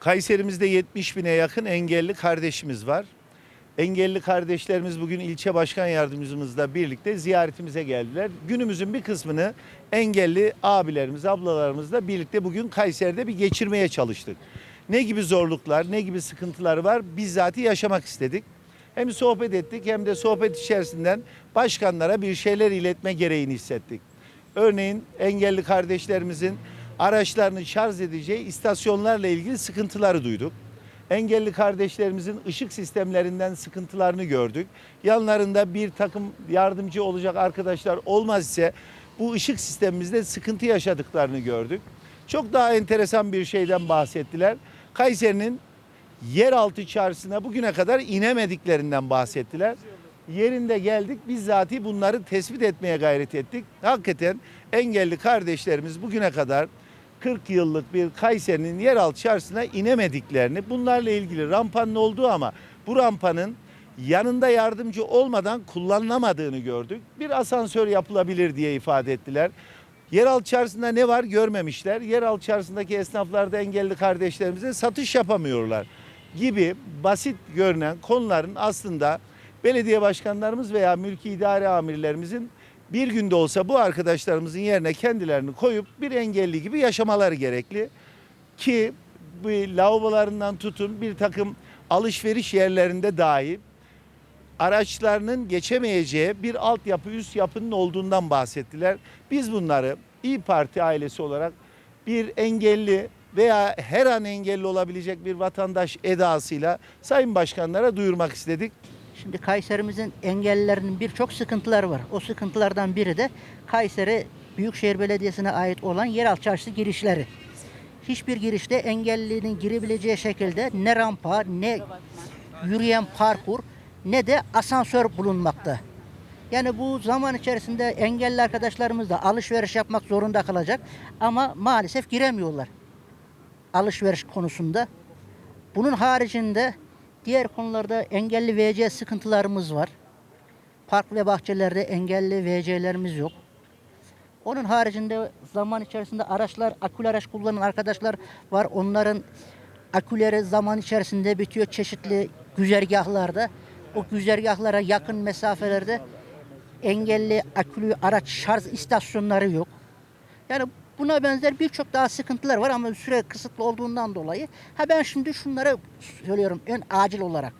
Kayserimizde 70 bine yakın engelli kardeşimiz var. Engelli kardeşlerimiz bugün ilçe başkan yardımcımızla birlikte ziyaretimize geldiler. Günümüzün bir kısmını engelli abilerimiz, ablalarımızla birlikte bugün Kayseri'de bir geçirmeye çalıştık. Ne gibi zorluklar, ne gibi sıkıntıları var bizzati yaşamak istedik. Hem sohbet ettik hem de sohbet içerisinden başkanlara bir şeyler iletme gereğini hissettik. Örneğin engelli kardeşlerimizin araçlarını şarj edeceği istasyonlarla ilgili sıkıntıları duyduk. Engelli kardeşlerimizin ışık sistemlerinden sıkıntılarını gördük. Yanlarında bir takım yardımcı olacak arkadaşlar olmaz ise bu ışık sistemimizde sıkıntı yaşadıklarını gördük. Çok daha enteresan bir şeyden bahsettiler. Kayseri'nin yeraltı çarşısına bugüne kadar inemediklerinden bahsettiler. Yerinde geldik bizzati bunları tespit etmeye gayret ettik. Hakikaten engelli kardeşlerimiz bugüne kadar 40 yıllık bir Kayseri'nin yeraltı çarşısına inemediklerini, bunlarla ilgili rampanın olduğu ama bu rampanın yanında yardımcı olmadan kullanılamadığını gördük. Bir asansör yapılabilir diye ifade ettiler. Yeraltı çarşısında ne var görmemişler. Yeraltı çarşısındaki esnaflar da engelli kardeşlerimize satış yapamıyorlar gibi basit görünen konuların aslında belediye başkanlarımız veya mülki idare amirlerimizin bir günde olsa bu arkadaşlarımızın yerine kendilerini koyup bir engelli gibi yaşamaları gerekli. Ki bu lavabolarından tutun bir takım alışveriş yerlerinde dahi araçlarının geçemeyeceği bir altyapı üst yapının olduğundan bahsettiler. Biz bunları İyi Parti ailesi olarak bir engelli veya her an engelli olabilecek bir vatandaş edasıyla Sayın Başkanlara duyurmak istedik. Şimdi Kayserimizin engellilerinin birçok sıkıntıları var. O sıkıntılardan biri de Kayseri Büyükşehir Belediyesi'ne ait olan yeraltı çarşısı girişleri. Hiçbir girişte engellinin girebileceği şekilde ne rampa, ne yürüyen parkur, ne de asansör bulunmakta. Yani bu zaman içerisinde engelli arkadaşlarımız da alışveriş yapmak zorunda kalacak ama maalesef giremiyorlar alışveriş konusunda. Bunun haricinde diğer konularda engelli VC sıkıntılarımız var. Park ve bahçelerde engelli VC'lerimiz yok. Onun haricinde zaman içerisinde araçlar, akülü araç kullanan arkadaşlar var. Onların aküleri zaman içerisinde bitiyor çeşitli güzergahlarda. O güzergahlara yakın mesafelerde engelli akülü araç şarj istasyonları yok. Yani buna benzer birçok daha sıkıntılar var ama süre kısıtlı olduğundan dolayı. Ha ben şimdi şunları söylüyorum en acil olarak.